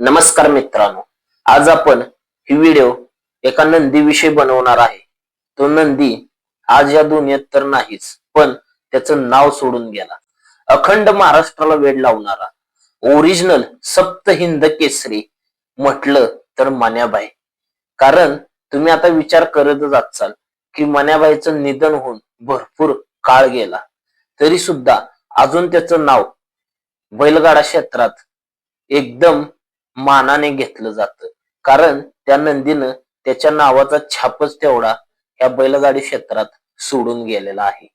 नमस्कार मित्रांनो आज आपण ही व्हिडिओ एका नंदी विषयी बनवणार आहे. तो नंदी आज या दुनियेत तर नाहीच पण त्याचं नाव सोडून गेला. अखंड महाराष्ट्राला वेड लावणारा ओरिजिनल सप्त हिंद केसरी म्हटलं तर मान्याबाई. कारण तुम्ही आता विचार करतच असाल की मन्याबाईचं निधन होऊन भरपूर काळ गेला. तरी सुद्धा अजून त्याचं नाव बैलगाडा क्षेत्रात एकदम मानाने घेतलं जातं. कारण त्या नंदीनं त्याच्या नावाचा छापच तेवढा या बैलगाडी क्षेत्रात सोडून गेलेला आहे.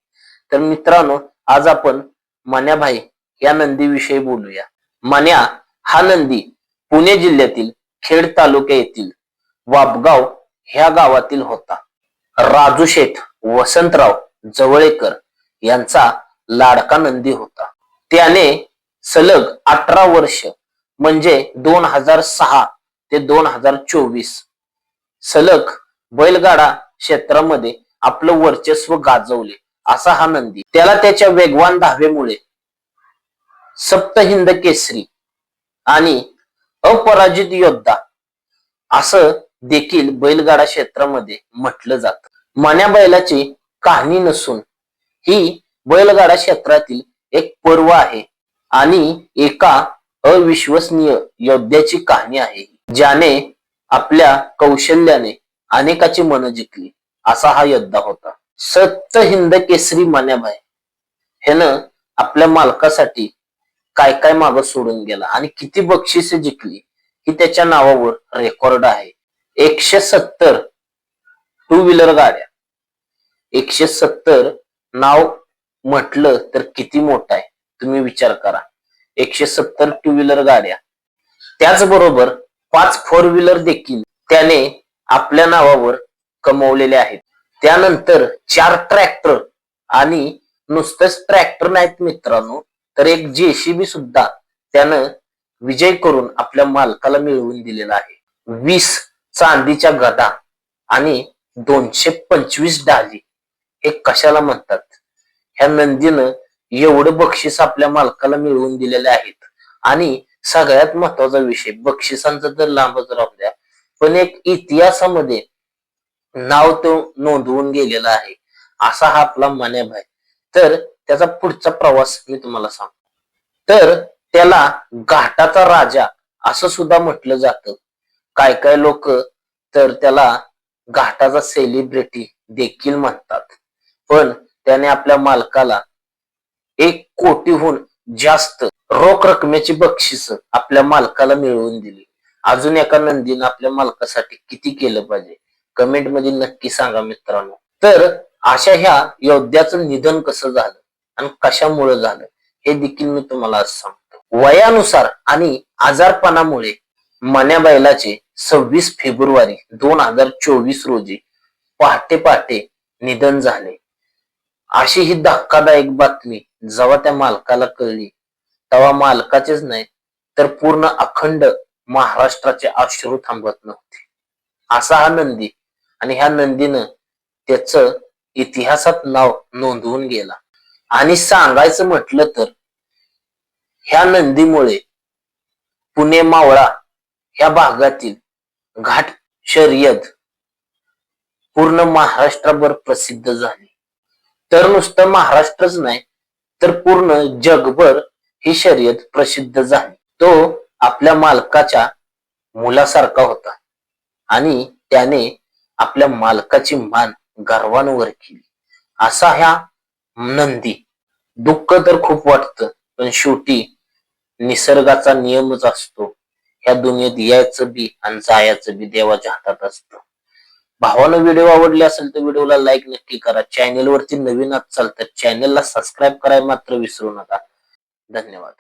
तर मित्रांनो आज आपण मान्याभाई या नंदीविषयी बोलूया. मान्या हा नंदी पुणे जिल्ह्यातील खेड तालुक्या येथील वापगाव ह्या गावातील होता. राजू शेठ वसंतराव जवळेकर यांचा लाडका नंदी होता. त्याने सलग अठरा वर्ष म्हणजे दोन हजार सहा ते दोन हजार चोवीस. सलग बैलगाडा क्षेत्रामध्ये आपलं वर्चस्व गाजवले असा हा नंदी. त्याला त्याच्या वेगवान धावेमुळे सप्तहिंद केसरी आणि अपराजित योद्धा असं देखील बैलगाडा क्षेत्रामध्ये म्हटलं जात. मान्या बैलाची कहाणी नसून ही बैलगाडा क्षेत्रातील एक पर्व आहे आणि एका अविश्वसनीय योद्ध्याची कहाणी आहे ज्याने आपल्या कौशल्याने अनेकाची मन जिंकली असा हा योद्धा होता. सत्य हिंद केसरी मान्याभाई ह्यानं आपल्या मालकासाठी काय काय माग सोडून गेला आणि किती बक्षिसे जिंकली ही त्याच्या नावावर रेकॉर्ड आहे. एकशे सत्तर टू व्हीलर गाड्या. एकशे सत्तर नाव म्हटलं तर किती मोठं आहे तुम्ही विचार करा. एकशे सत्तर टू व्हीलर गाड्या. त्याचबरोबर पाच फोर व्हीलर देखील त्याने आपल्या नावावर कमवलेले आहेत. त्यानंतर चार ट्रॅक्टर आणि नुसतंच ट्रॅक्टर नाहीत मित्रांनो तर एक जेसीबी सुद्धा त्यानं विजय करून आपल्या मालकाला मिळवून दिलेला आहे. वीस चांदीच्या गदा आणि दोनशे पंचवीस डाली हे कशाला म्हणतात? ह्या नंदीनं एवढं बक्षीस आपल्या मालकाला मिळवून दिलेले आहेत. आणि सगळ्यात महत्त्वाचा विषय बक्षिसांचा तर लांबच राहू द्या. पण एक इतिहासामध्ये नाव तो नोंदवून गेलेला आहे. असा हा आपला मान्यभाई तर त्याचा पुढचा प्रवास मी तुम्हाला सांगतो. तर त्याला घाटाचा राजा असं सुद्धा म्हटलं जातं. काय काय लोक तर त्याला घाटाचा सेलिब्रिटी देखील म्हणतात. पण त्याने आपल्या मालकाला एक कोटीहून जास्त रोख रकमेची बक्षीस आपल्या मालकाला मिळवून दिली. अजून एका नंदीनं आपल्या मालकासाठी किती केलं पाहिजे? कमेंटमध्ये नक्की सांगा मित्रांनो. तर अशा ह्या योद्ध्याचं निधन कसं झालं आणि कशामुळे झालं हे देखील मी तुम्हाला आज सांगतो. वयानुसार आणि आजारपणामुळे मन्या बैलाचे सव्वीस फेब्रुवारी दोन हजार चोवीस रोजी पहाटे पहाटे निधन झाले. अशी ही धक्कादायक बातमी जेव्हा त्या मालकाला कळली तेव्हा मालकाचेच नाही तर पूर्ण अखंड महाराष्ट्राचे अश्रू थांबत नव्हते. असा हा नंदी आणि ह्या नंदीनं त्याच इतिहासात नाव नोंदवून गेला. आणि सांगायचं म्हटलं तर ह्या नंदीमुळे पुणे मावळा ह्या भागातील घाट शर्यत पूर्ण महाराष्ट्रभर प्रसिद्ध झाली. तर नुसतं महाराष्ट्रच नाही तर पूर्ण जगभर ही शर्यत प्रसिद्ध झाली. तो आपल्या मालकाच्या मुलासारखा होता आणि त्याने आपल्या मालकाची मान गर्वांवर केली. असा ह्या नंदी. दुःख तर खूप वाटतं पण शेवटी निसर्गाचा नियमच असतो. ह्या दुनियेत यायचं बी आणि जायचं बी देवाच्या हातात असतं. भावाला व्हिडिओ आवडले असेल तर व्हिडिओला लाईक नक्की करा. चॅनेलवरती नवीन असाल तर चॅनेलला सबस्क्राईब करायला मात्र विसरू नका. धन्यवाद.